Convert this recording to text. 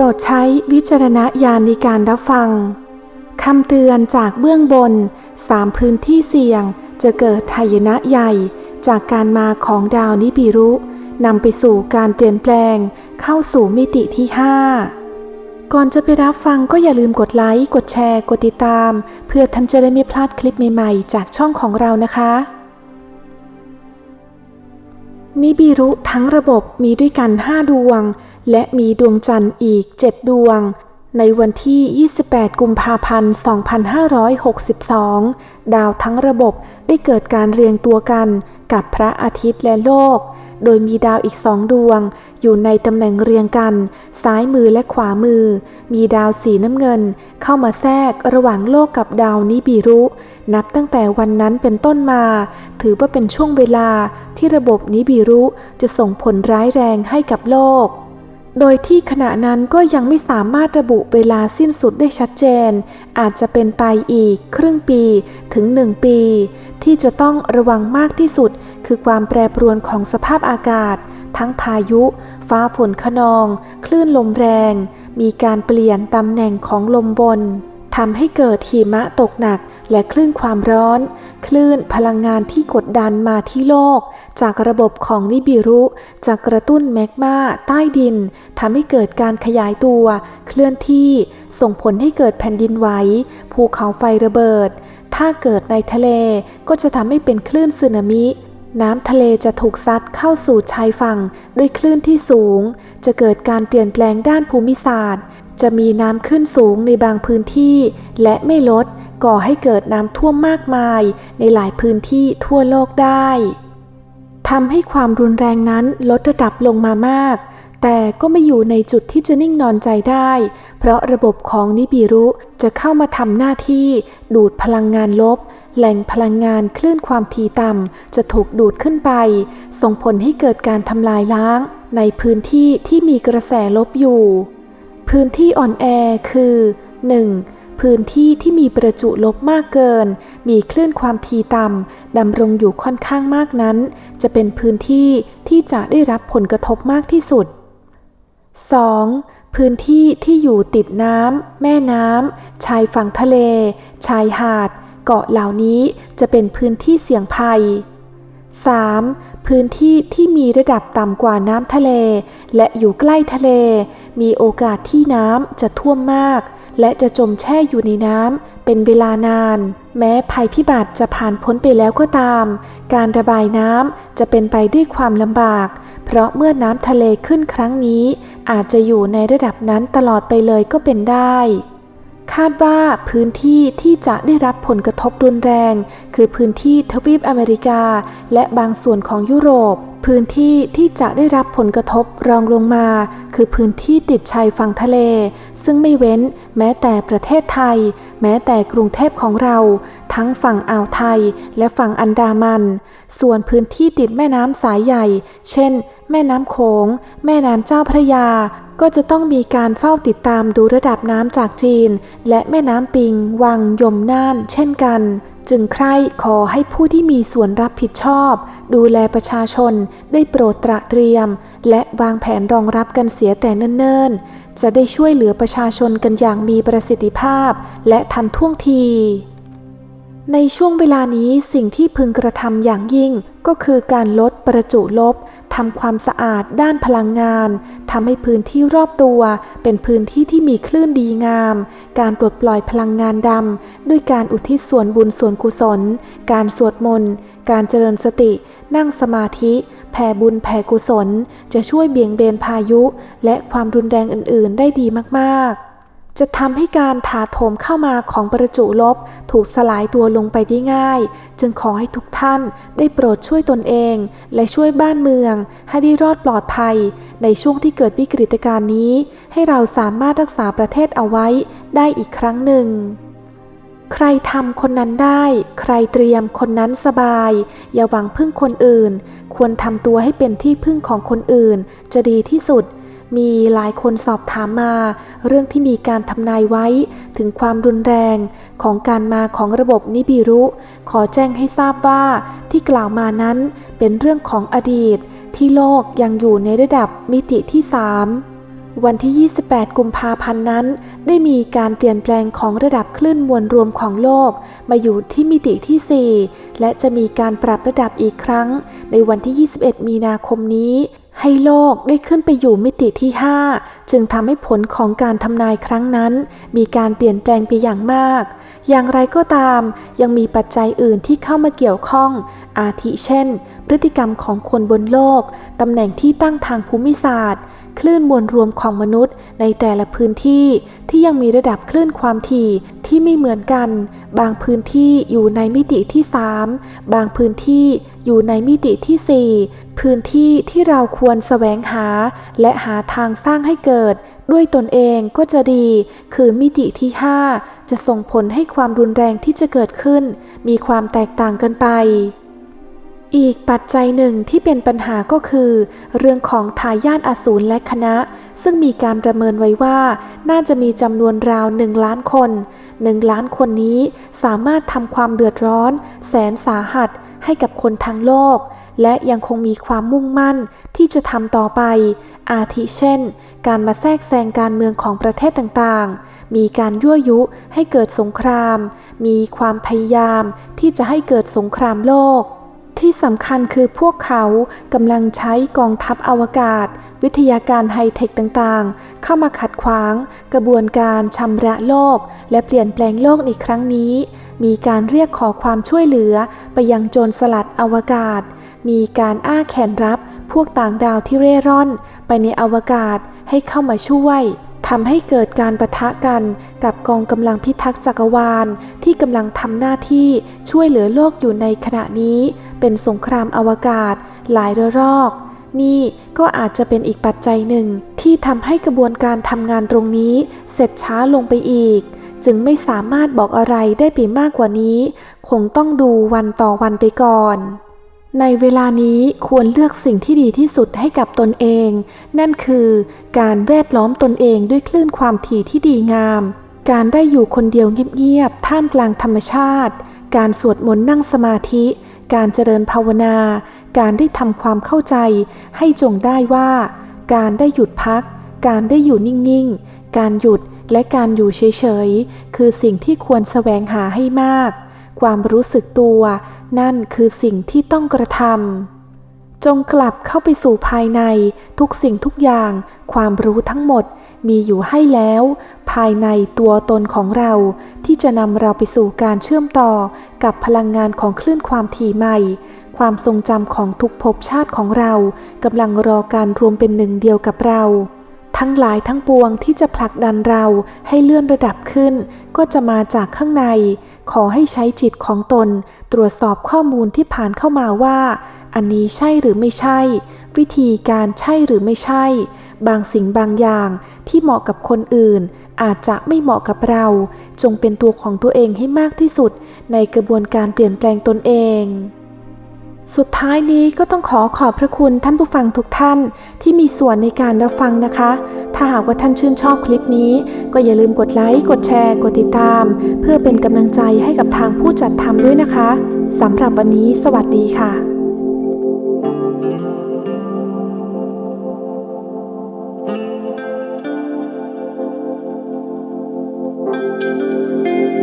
รดใช้วิจารณญาณในการรับฟังคำเตือนจากเบื้องบนสามพื้นที่เสี่ยงจะเกิดหายนะใหญ่จากการมาของดาวนิบิรุนำไปสู่การเปลี่ยนแปลงเข้าสู่มิติที่ 5 ก่อนจะไปรับฟังก็อย่าลืมกดไลค์ กดแชร์ กดติดตาม เพื่อท่านจะได้ไม่พลาดคลิปใหม่ๆ จากช่องของเรานะคะ นิบิรุทั้งระบบมีด้วยกัน 5 ดวง และมีดวงจันทร์อีก 7 ดวง ในวันที่ 28 กุมภาพันธ์ 2562 ดาวทั้งระบบได้เกิดการเรียงตัวกันกับพระอาทิตย์และโลก โดยมีดาวอีกสองดวง อยู่ในตำแหน่งเรียงกัน ซ้ายมือและขวามือ มีดาวสีน้ำเงิน เข้ามาแทรกระหว่างโลกกับดาวนิบิรุ นับตั้งแต่วันนั้นเป็นต้นมา ถือว่าเป็นช่วงเวลาที่ระบบนิบิรุจะส่งผลร้ายแรงให้กับโลก โดยที่ขณะนั้นก็ยังไม่สามารถระบุเวลาสิ้นสุดได้ชัดเจน อาจจะเป็นไปอีกครึ่งปีถึงหนึ่งปี ที่จะต้องระวังมากที่สุด คือความแปรปรวนของสภาพอากาศ ทั้งพายุ ฟ้าฝนขนอง คลื่นลมแรง มีการเปลี่ยนตำแหน่งของลมบนทำให้เกิดหิมะตกหนักและคลื่นความร้อน คลื่นพลังงานที่กดดันมาที่โลก จากระบบของนิบิรุ จะกระตุ้นแมกมาใต้ดินทำให้เกิดการขยายตัว เคลื่อนที่ส่งผลให้เกิดแผ่นดินไหวภูเขาไฟระเบิด ถ้าเกิดในทะเลก็จะทำให้เป็นคลื่นสึนามิน้ำทะเลจะถูกซัดเข้าสู่ชายฝั่งด้วยคลื่นที่สูง จะเกิดการเปลี่ยนแปลงด้านภูมิศาสตร์ จะมีน้ำขึ้นสูงในบางพื้นที่และไม่ลด ก่อให้เกิดน้ำท่วมมากมายในหลายพื้นที่ทั่วโลกได้ทำให้ความรุนแรงนั้นลดระดับลงมามาก แต่ก็ไม่อยู่ในจุดที่จะนิ่งนอนใจได้ เพราะระบบของนิบิรุจะเข้ามาทำหน้าที่ดูดพลังงานลบ แหล่งพลังงานคลื่นความถี่ต่ำจะถูกดูดขึ้นไป ส่งผลให้เกิดการทำลายล้าง ในพื้นที่ที่มีกระแสลบอยู่ พื้นที่อ่อนแอคือ 1. พื้นที่ที่มีประจุลบมากเกิน มีคลื่นความถี่ต่ำดำรงอยู่ค่อนข้างมากนั้น จะเป็นพื้นที่ที่จะได้รับผลกระทบมากที่สุด 2. พื้นที่ที่อยู่ติดน้ำแม่น้ำชายฝั่งทะเล ชายหาด เกาะเหล่านี้จะเป็นพื้นที่เสี่ยงภัย 3. พื้นที่ที่มีระดับต่ำกว่าน้ำทะเล และอยู่ใกล้ทะเล มีโอกาสที่น้ำจะท่วมมาก และจะจมแช่อยู่ในน้ำเป็นเวลานาน แม้ภัยพิบัติจะผ่านพ้นไปแล้วก็ตาม การระบายน้ำจะเป็นไปด้วยความลำบาก เพราะเมื่อน้ำทะเลขึ้นครั้งนี้ อาจจะอยู่ในระดับนั้นตลอดไปเลยก็เป็นได้ คาดว่าพื้นที่ที่จะได้รับผลกระทบรุนแรง คือพื้นที่ทวีปอเมริกา และบางส่วนของยุโรป พื้นที่ที่จะได้รับผลกระทบรองลงมา คือพื้นที่ติดชายฝั่งทะเล ซึ่งไม่เว้นแม้แต่ประเทศไทย แม้แต่กรุงเทพของเรา ทั้งฝั่งอ่าวไทยและฝั่งอันดามัน ส่วนพื้นที่ติดแม่น้ำสายใหญ่ เช่น แม่น้ำโขง แม่น้ำเจ้าพระยา ก็จะต้องมีการเฝ้าติดตามดูระดับน้ำจากจีน และแม่น้ำปิง วังยมน่าน เช่นกัน จึงใคร่ขอให้ผู้ที่มีส่วนรับผิดชอบ ดูแลประชาชนได้โปรดตระเตรียม และวางแผนรองรับกันเสียแต่เนิ่นๆ จะได้ช่วยเหลือประชาชนกันอย่างมีประสิทธิภาพ และทันท่วงที ในช่วงเวลานี้สิ่งที่พึงกระทำอย่างยิ่ง ก็คือการลดประจุลบทำความสะอาดด้านพลังงานทำให้พื้นที่รอบตัว เป็นพื้นที่ที่มีคลื่นดีงาม การปลดปล่อยพลังงานดำด้วยการอุทิศส่วนบุญส่วนกุศล การสวดมนต์ การเจริญสติ นั่งสมาธิแผ่บุญแผ่กุศล จะช่วยเบี่ยงเบนพายุ และความรุนแรงอื่น ๆ ได้ดีมาก ๆ จะทำให้การถาโถมเข้ามาของประจุลบ ถูกสลายตัวลงไปได้ง่าย จึงขอให้ทุกท่านได้โปรดช่วยตนเอง และช่วยบ้านเมือง ให้ได้รอดปลอดภัย ในช่วงที่เกิดวิกฤตการณ์นี้ ให้เราสามารถรักษาประเทศเอาไว้ได้อีกครั้งหนึ่ง ใครทำคนนั้นได้ ใครเตรียมคนนั้นสบาย อย่าหวังพึ่งคนอื่น ควรทำตัวให้เป็นที่พึ่งของคนอื่น จะดีที่สุด มีหลายคนสอบถามมา เรื่องที่มีการทำนายไว้ถึงความรุนแรงของการมาของระบบนิบิรุ ขอแจ้งให้ทราบว่าที่กล่าวมานั้นเป็นเรื่องของอดีต ที่โลกยังอยู่ในระดับมิติที่สามวันที่ 28 กุมภาพันธ์นั้น ได้มีการเปลี่ยนแปลงของระดับคลื่นมวลรวมของโลก มาอยู่ที่มิติที่ 4 และจะมีการปรับระดับอีกครั้ง ในวันที่ 21 มีนาคมนี้ ให้โลกได้ขึ้นไปอยู่มิติที่ 5 จึงทำให้ผลของการทำนายครั้งนั้น มีการเปลี่ยนแปลงไปอย่างมาก อย่างไรก็ตาม ยังมีปัจจัยอื่นที่เข้ามาเกี่ยวข้อง อาทิเช่น พฤติกรรมของคนบนโลก ตำแหน่งที่ตั้งทางภูมิศาสตร์ คลื่นมวลรวมของมนุษย์ในแต่ละพื้นที่ที่ยังมีระดับคลื่นความถี่ ที่ไม่เหมือนกัน บางพื้นที่อยู่ในมิติที่ 3 บางพื้นที่อยู่ในมิติที่ 4 พื้นที่ที่เราควรแสวงหา และหาทางสร้างให้เกิด ด้วยตนเองก็จะดี คือมิติที่ 5 จะส่งผลให้ความรุนแรงที่จะเกิดขึ้น มีความแตกต่างกันไปอีกปัจจัยหนึ่งที่เป็นปัญหาก็คือ เรื่องของทายาทอสูรและคณะ ซึ่งมีการประเมินไว้ว่า น่าจะมีจำนวนราวหนึ่งล้านคน หนึ่งล้านคนนี้สามารถทำความเดือดร้อน แสนสาหัสให้กับคนทั้งโลก และยังคงมีความมุ่งมั่นที่จะทำต่อไป อาทิเช่น การมาแทรกแซงการเมืองของประเทศต่างๆ มีการยั่วยุให้เกิดสงคราม มีความพยายามที่จะให้เกิดสงครามโลก ที่สำคัญคือพวกเขากำลังใช้กองทัพอวกาศ วิทยาการไฮเทคต่างๆ เข้ามาขัดขวาง กระบวนการชำระโลก และเปลี่ยนแปลงโลกในครั้งนี้ มีการเรียกขอความช่วยเหลือไปยังโจรสลัดอวกาศ มีการอ้าแขนรับพวกต่างดาวที่เร่ร่อน ไปในอวกาศให้เข้ามาช่วยทำให้เกิดการประทะกันกับกองกำลังพิทักษ์จักรวาล ที่กำลังทำหน้าที่ช่วยเหลือโลกอยู่ในขณะนี้ เป็นสงครามอวกาศ หลายระลอก นี่ก็อาจจะเป็นอีกปัจจัยหนึ่งที่ทำให้กระบวนการทำงานตรงนี้ เสร็จช้าลงไปอีก จึงไม่สามารถบอกอะไรได้ไปมากกว่านี้ คงต้องดูวันต่อวันไปก่อน ในเวลานี้ควรเลือกสิ่งที่ดีที่สุดให้กับตนเอง นั่นคือการแวดล้อมตนเองด้วยคลื่นความถี่ที่ดีงาม การได้อยู่คนเดียวเงียบๆท่ามกลางธรรมชาติ การสวดมนต์นั่งสมาธิ การเจริญภาวนา การได้ทำความเข้าใจให้จงได้ว่า การได้หยุดพัก การได้อยู่นิ่งๆ การหยุดและการอยู่เฉยๆ คือสิ่งที่ควรแสวงหาให้มาก ความรู้สึกตัว นั่นคือสิ่งที่ต้องกระทำ จงกลับเข้าไปสู่ภายในทุกสิ่งทุกอย่าง ความรู้ทั้งหมดมีอยู่ให้แล้วายในตัวตนของเรา ที่จะนำเราไปสู่การเชื่อมต่อกับพลังงานของคลื่นความถี่ใหม่ ความทรงจำของทุกภพชาติของเรากำลังรอการรวมเป็นหนึ่งเดียวกับเราทั้งหลายทั้งปวงที่จะผลักดันเราให้เลื่อนระดับขึ้น ก็จะมาจากข้างใน ขอให้ใช้จิตของตน ตรวจสอบข้อมูลที่ผ่านเข้ามาว่า อันนี้ใช่หรือไม่ใช่ วิธีการใช่หรือไม่ใช่ บางสิ่งบางอย่างที่เหมาะกับคนอื่น อาจจะไม่เหมาะกับเรา จงเป็นตัวของตัวเองให้มากที่สุด ในกระบวนการเปลี่ยนแปลงตนเอง สุดท้ายนี้ก็ต้องขอขอบพระคุณท่านผู้ฟังทุกท่านที่มีส่วนในการรับฟังนะคะ ถ้าหากว่าท่านชื่นชอบคลิปนี้ ก็อย่าลืมกดไลค์ กดแชร์ กดติดตาม เพื่อเป็นกำลังใจให้กับทางผู้จัดทำด้วยนะคะสำหรับวันนี้ สวัสดีค่ะ